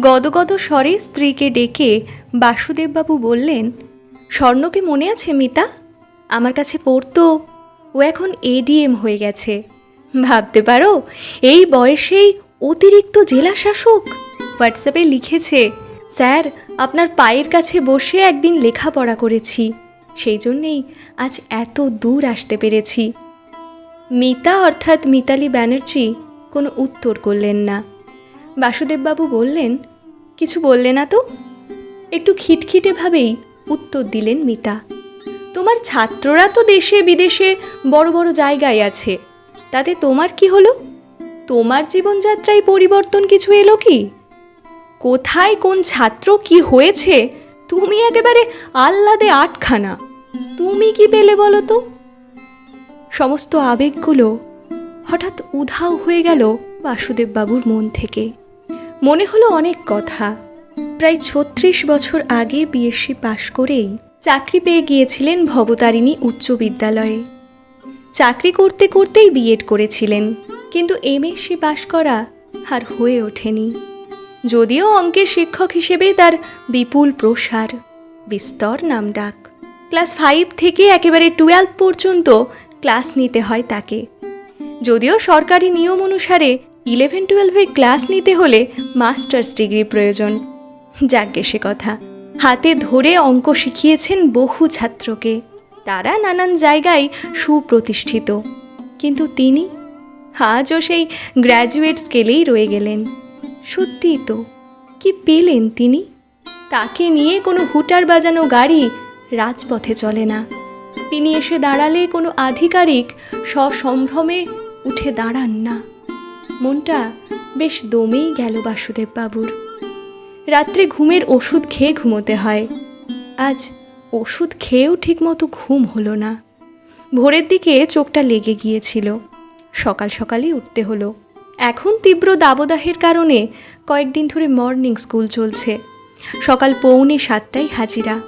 গদগদ স্বরে স্ত্রীকে ডেকে বাসুদেববাবু বললেন, স্বর্ণকে মনে আছে মিতা? আমার কাছে পড়তো, ও এখন এডিএম হয়ে গেছে। ভাবতে পারো, এই বয়সেই অতিরিক্ত জেলা শাসক হোয়াটসঅ্যাপে লিখেছে, স্যার, আপনার পায়ের কাছে বসে একদিন লেখাপড়া করেছি। সেই জন্যেই আজ এত দূর আসতে পেরেছি। মিতা অর্থাৎ মিতালি ব্যানার্জি কোনো উত্তর করলেন না। বাসুদেববাবু বললেন, কিছু বললে না তো? একটু খিটখিটেভাবেই উত্তর দিলেন মিতা, তোমার ছাত্ররা তো দেশে বিদেশে বড় বড় জায়গায় আছে, তাতে তোমার কি হলো? তোমার জীবনযাত্রায় পরিবর্তন কিছু এলো কি? কোথায় কোন ছাত্র কি হয়েছে? তুমি একেবারে আহ্লাদে আটখানা, তুমি কি পেলে বলো তো? সমস্ত আবেগগুলো হঠাৎ উধাও হয়ে গেল বাসুদেববাবুর মন থেকে। মনে হলো অনেক কথা। প্রায় ছত্রিশ বছর আগে বিএসসি পাশ করেই চাকরি পেয়ে গিয়েছিলেন ভবতারিণী উচ্চ বিদ্যালয়ে। চাকরি করতে করতেই বিএড করেছিলেন, কিন্তু এমএসসি পাশ করা আর হয়ে ওঠেনি। যদিও অঙ্কের শিক্ষক হিসেবে তার বিপুল প্রসার, বিস্তর নাম ডাক ক্লাস ফাইভ থেকে একেবারে টুয়েলভ পর্যন্ত ক্লাস নিতে হয় তাকে। যদিও সরকারি নিয়ম অনুসারে ইলেভেন টুয়েলভে ক্লাস নিতে হলে মাস্টার্স ডিগ্রি প্রয়োজন। যাজ্ঞে সে কথা, হাতে ধরে অঙ্ক শিখিয়েছেন বহু ছাত্রকে। তারা নানান জায়গায় সুপ্রতিষ্ঠিত। কিন্তু তিনি আজও সেই গ্র্যাজুয়েট স্কেলেই রয়ে গেলেন। সত্যিই তো, কি পেলেন তিনি? তাকে নিয়ে কোনো হুটার বাজানো গাড়ি রাজপথে চলে না। তিনি এসে দাঁড়ালে কোনো আধিকারিক সসম্ভ্রমে উঠে দাঁড়ান না। মনটা বেশ দমেই গেল বাসুদেব বাবুর রাত্রে ঘুমের ওষুধ খেয়ে ঘুমোতে হয়। আজ ওষুধ খেয়েও ঠিকমতো ঘুম হলো না। ভোরের দিকে চোখটা লেগে গিয়েছিল। সকাল সকালই উঠতে হলো। এখন তীব্র দাবদাহের কারণে কয়েকদিন ধরে মর্নিং স্কুল চলছে। সকাল পৌনে সাতটায় হাজিরা।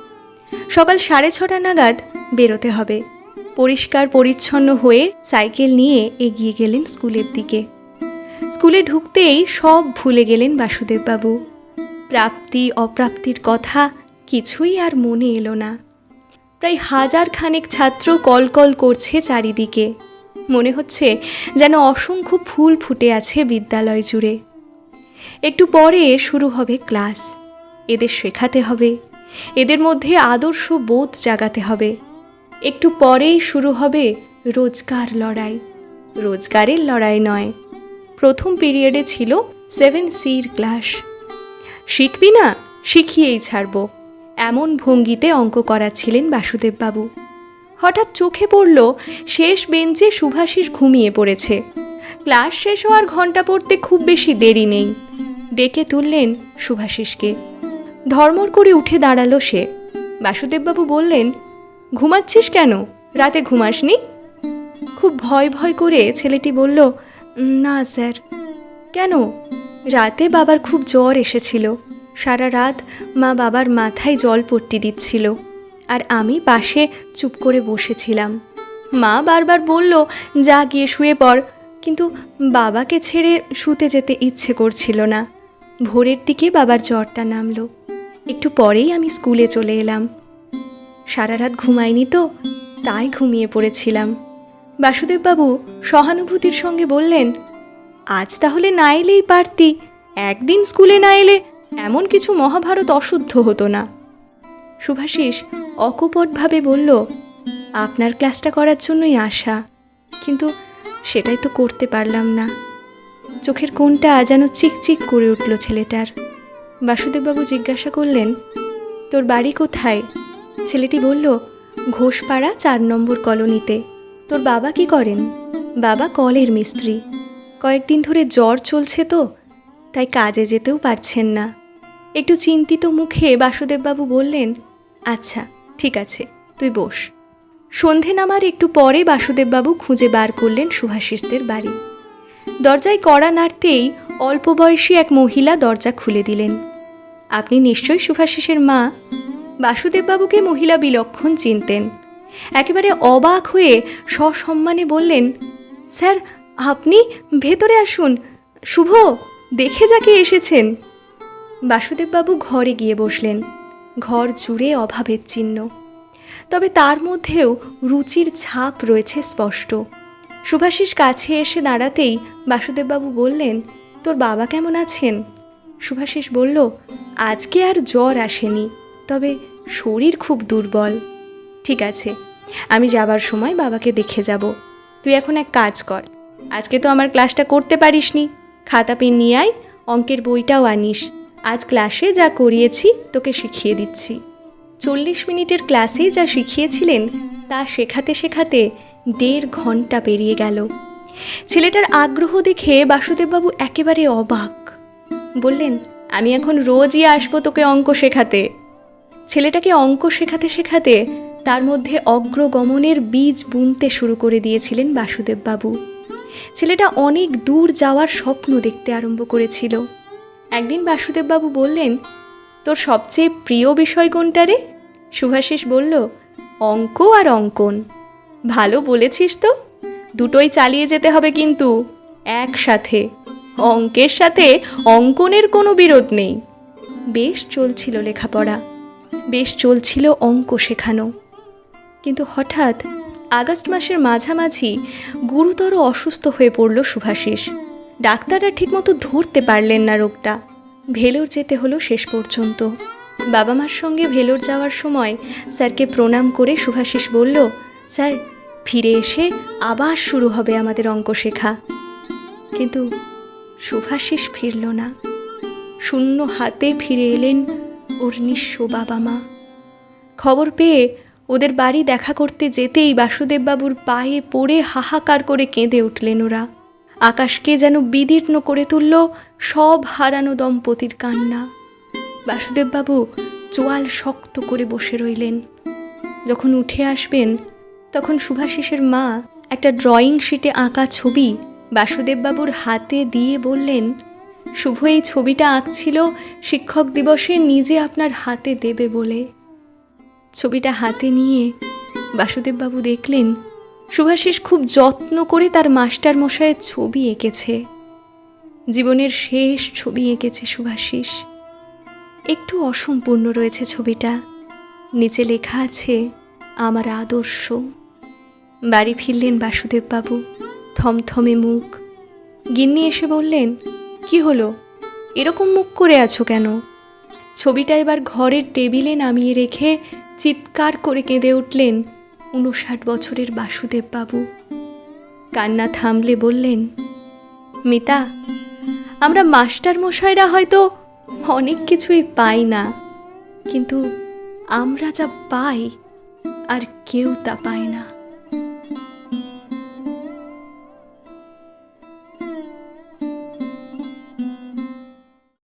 সকাল সাড়ে ছটা নাগাদ বেরোতে হবে। পরিষ্কার পরিচ্ছন্ন হয়ে সাইকেল নিয়ে এগিয়ে গেলেন স্কুলের দিকে। স্কুলে ঢুকতেই সব ভুলে গেলেন বাসুদেববাবু। প্রাপ্তি, অপ্রাপ্তির কথা কিছুই আর মনে এলো না। প্রায় হাজার খানেক ছাত্র কলকল করছে চারিদিকে। মনে হচ্ছে যেন অসংখ্য ফুল ফুটে আছে বিদ্যালয় জুড়ে। একটু পরে শুরু হবে ক্লাস। এদের শেখাতে হবে। এদের মধ্যে আদর্শ বোধ জাগাতে হবে। একটু পরেই শুরু হবে রোজগার লড়াই। রোজগারের লড়াই নয়। প্রথম পিরিয়ডে ছিল সেভেন সির ক্লাস। শিখবি না? শিখিয়েই ছাড়ব। এমন ভঙ্গিতে অঙ্ক করাচ্ছিলেন বাসুদেববাবু। হঠাৎ চোখে পড়ল, শেষ বেঞ্চে সুভাষিস ঘুমিয়ে পড়েছে। ক্লাস শেষ হওয়ার ঘণ্টা পড়তে খুব বেশি দেরি নেই। ডেকে তুললেন সুভাষিসকে। ধর্মর করে উঠে দাঁড়াল সে। বাসুদেববাবু বললেন, ঘুমাচ্ছিস কেন? রাতে ঘুমাসনি? খুব ভয় ভয় করে ছেলেটি বলল না, স্যার। কেন? রাতে বাবার খুব জ্বর এসেছিল। সারা রাত মা বাবার মাথায় জল পট্টি দিচ্ছিল। আর আমি পাশে চুপ করে বসেছিলাম। মা বারবার বলল, যা গিয়ে শুয়ে পড়। কিন্তু বাবাকে ছেড়ে শুতে যেতে ইচ্ছে করছিল না। ভোরের দিকে বাবার জ্বরটা নামলো। একটু পরেই আমি স্কুলে চলে এলাম। সারা রাত ঘুমাইনি তো, তাই ঘুমিয়ে পড়েছিলাম। বাসুদেববাবু সহানুভূতির সঙ্গে বললেন, আজ তাহলে না এলেই পারতি। একদিন স্কুলে না এলে এমন কিছু মহাভারত অশুদ্ধ হতো না। সুভাষিস অকপটভাবে বলল, আপনার ক্লাসটা করার জন্যই আসা কিন্তু সেটাই তো করতে পারলাম না। চোখের কোনটা যেন চিকচিক করে উঠল ছেলেটার। বাসুদেববাবু জিজ্ঞাসা করলেন, তোর বাড়ি কোথায়? ছেলেটি বলল, ঘোষপাড়া চার নম্বর কলোনিতে। তোর বাবা কি করেন? বাবা কলের মিস্ত্রি। কয়েকদিন ধরে জ্বর চলছে তো, তাই কাজে যেতেও পারছেন না। একটু চিন্তিত মুখে বাসুদেববাবু বললেন আচ্ছা ঠিক আছে, তুই বস। সন্ধে নামার একটু পরে বাসুদেববাবু খুঁজে বার করলেন সুভাষিসদের বাড়ি। দরজায় কড়া নাড়তেই অল্প বয়সী এক মহিলা দরজা খুলে দিলেন। আপনি নিশ্চয়ই সুভাষিসের মা? বাসুদেববাবুকে মহিলা বিলক্ষণ চিনতেন। একেবারে অবাক হয়ে সসম্মানে বললেন, স্যার, আপনি ভেতরে আসুন। শুভ, দেখে যাকে এসেছেন। বাসুদেববাবু ঘরে গিয়ে বসলেন। ঘর জুড়ে অভাবের চিহ্ন। তবে তার মধ্যেও রুচির ছাপ রয়েছে স্পষ্ট। সুভাষিস কাছে এসে দাঁড়াতেই বাসুদেববাবু বললেন, তোর বাবা কেমন আছেন? সুভাষিস বলল, আজকে আর জ্বর আসেনি, তবে শরীর খুব দুর্বল। ঠিক আছে। আমি যাবার সময় বাবাকে দেখে যাব। তুই এখন এক কাজ কর। আজকে তো আমার ক্লাসটা করতে পারিসনি। খাতা, পেন নিয়ে আয়, অঙ্কের বইটাও আনিস। আজ ক্লাসে যা করিয়েছি, তোকে শিখিয়ে দিচ্ছি। চল্লিশ মিনিটের ক্লাসে যা শিখিয়েছিলেন, তা শেখাতে শেখাতে দেড় ঘণ্টা পেরিয়ে গেল। ছেলেটার আগ্রহ দেখে বাসুদেববাবু একেবারে অবাক। বললেন, আমি এখন রোজই আসব তোকে অঙ্ক শেখাতে। ছেলেটাকে অঙ্ক শেখাতে শেখাতে তার মধ্যে অগ্রগমনের বীজ বুনতে শুরু করে দিয়েছিলেন বাসুদেববাবু। ছেলেটা অনেক দূর যাওয়ার স্বপ্ন দেখতে আরম্ভ করেছিল। একদিন বাসুদেববাবু বললেন, তোর সবচেয়ে প্রিয় বিষয় কোনটা রে? সুভাষিস বলল, অঙ্ক আর অঙ্কন। ভালো বলেছিস তো। দুটোই চালিয়ে যেতে হবে কিন্তু, একসাথে। অঙ্কের সাথে অঙ্কনের কোনো বিরোধ নেই। বেশ চলছিল লেখাপড়া। বেশ চলছিল অঙ্ক শেখানো। কিন্তু হঠাৎ আগস্ট মাসের মাঝামাঝি গুরুতর অসুস্থ হয়ে পড়ল সুভাষিস ডাক্তাররা ঠিকমতো ধরতে পারলেন না রোগটা। ভেলোর যেতে হলো শেষ পর্যন্ত। বাবা মার সঙ্গে ভেলোর যাওয়ার সময় স্যারকে প্রণাম করে সুভাষিস বলল, স্যার, ফিরে এসে আবার শুরু হবে আমাদের অঙ্ক শেখা। কিন্তু সুভাষিস ফিরল না। শূন্য হাতে ফিরে এলেন ওর নিঃস্ব বাবা মা খবর পেয়ে ওদের বাড়ি দেখা করতে যেতেই বাসুদেববাবুর পায়ে পড়ে হাহাকার করে কেঁদে উঠলেন ওরা। আকাশকে যেন বিদীর্ণ করে তুলল সব হারানো দম্পতির কান্না। বাসুদেববাবু চোয়াল শক্ত করে বসে রইলেন। যখন উঠে আসবেন, তখন সুভাষিসের মা একটা ড্রয়িং শিটে আঁকা ছবি বাসুদেববাবুর হাতে দিয়ে বললেন, শুভ এই ছবিটা আঁকছিল শিক্ষক দিবসে নিজে আপনার হাতে দেবে বলে। ছবিটা হাতে নিয়ে বাসুদেববাবু দেখলেন সুভাষিস খুব যত্ন করে তার মাস্টার মশাইয়ের ছবি এঁকেছে। জীবনের শেষ ছবি এঁকেছে সুভাষিস। একটু অসম্পূর্ণ রয়েছে ছবিটা। নিচে লেখা আছে, আমার আদর্শ। বাড়ি ফিরলেন বাসুদেববাবু, থমথমে মুখ। গিন্নি এসে বললেন, কি হলো? এরকম মুখ করে আছো কেন? ছবিটা এবার ঘরের টেবিলে নামিয়ে রেখে চিৎকার করে কেঁদে উঠলেন উনষাট বছরের বাসুদেববাবু। কান্না থামলে বললেন, মিতা, আমরা মাস্টার মশাইরা হয়তো অনেক কিছুই পাই না, কিন্তু আমরা যা পাই আর কেউ তা পায় না।